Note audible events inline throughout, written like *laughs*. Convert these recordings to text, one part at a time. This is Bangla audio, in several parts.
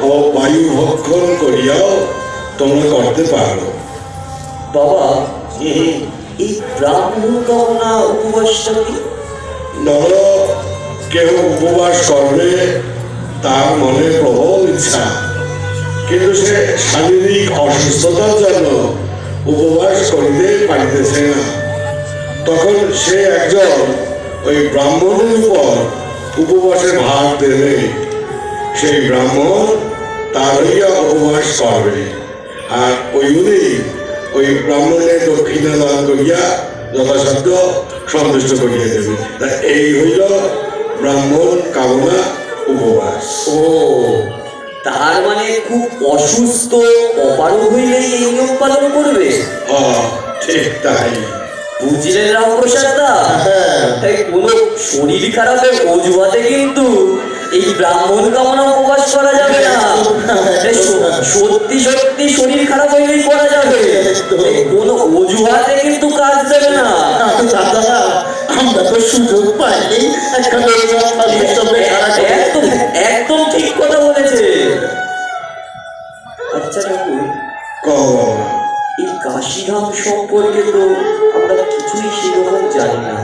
ও বায়ু ভক্ষণ করিয়াও তোমরা করতে পারো। বাবা এই ব্রাহ্মণ কামনা উপবাসটা কি ধরো কেউ উপবাস করবে তার মনে প্রবল ইচ্ছা। কিন্তু সে শারীরিক অসুস্থতার জন্য উপবাস করিতে পারিতেছে না। তখন সে একজন ওই ব্রাহ্মণের উপর উপবাসের ভাগ দেবে। সেই ব্রাহ্মণ তার হইয়া উপবাস করবে। আর ওই উনি ওই ব্রাহ্মণের দক্ষিণা দান করিয়া যথাসাধ্য সন্তুষ্ট করিয়া দেবে এই হইল ব্রাহ্মণ কামনা উপবাস। ও তার মানে খুব অসুস্থ অপারগ হইলেই এই নিয়ম পালন করবে? ঠিক তাই। বুঝলেন রামপ্রসাদ দা? হ্যাঁ। তাই কোনো শরীর খারাপের অজুহাতে কিন্তু এই ব্রাহ্মণ কামনা উপবাস করা যাবে না। *laughs* সত্যি সত্যি শরীর খারাপ হইলেই করা যাবে। কোনো অজুহাতে কিন্তু কাজ দেবে না। দাদা আমরা তো সুযোগ পাইনি। একটা সঙ্গে সারা একদম একদম ঠিক কথা বলেছে। আচ্ছা ঠাকুর এই কাশিধাম সম্পর্কে তো আমরা কিছুই সেরকম জানি না।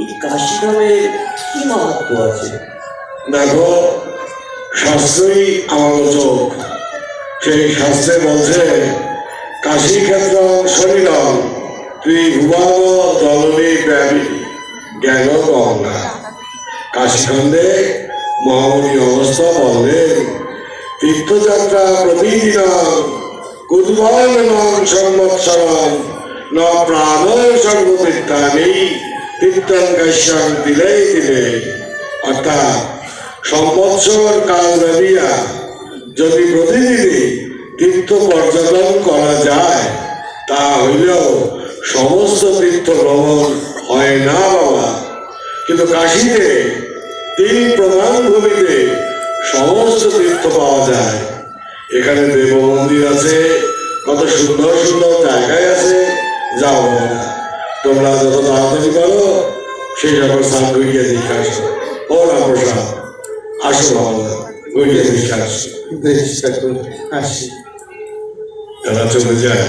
এই কাশিধামের কি মাহাত্ম আছে? দেখো, শাস্ত্রই আমার চোখ সেই শাস্ত্রে বলছে কাশী ক্ষেত্র শরীরম তুই ভুবাব জলনী ব্যাপী জ্ঞান গঙ্গা কাশীখণ্ডে মহামণি অবস্থা বললেন, তীর্থযাত্রা প্রতিদিন কুদ্ভালনং সংবৎসরম ন প্রাণ সর্বতীর্থানি তীর্থং কাশ্যাং দিলে দিলে অর্থাৎ সম্বৎসর কাল ব্যাপিয়া যদি প্রতিদিনই তীর্থ পর্যটন করা যায়, তা হইলেও সমস্ত তীর্থ ভ্রমণ হয় না বাবা। কিন্তু কাশীতে তিন প্রধান ভূমিতে সমস্ত তীর্থ পাওয়া যায়। এখানে দেব মন্দির আছে, কত সুন্দর সুন্দর জায়গায় আছে, যাও তোমরা যত তাড়াতাড়ি পারো, সেই সকল দেখে আসো। ও রামপ্রসাদ আসো বাবা গড়িয়ে দেখে আসো বেশ ঠাকুর আসি তারা চলে যায়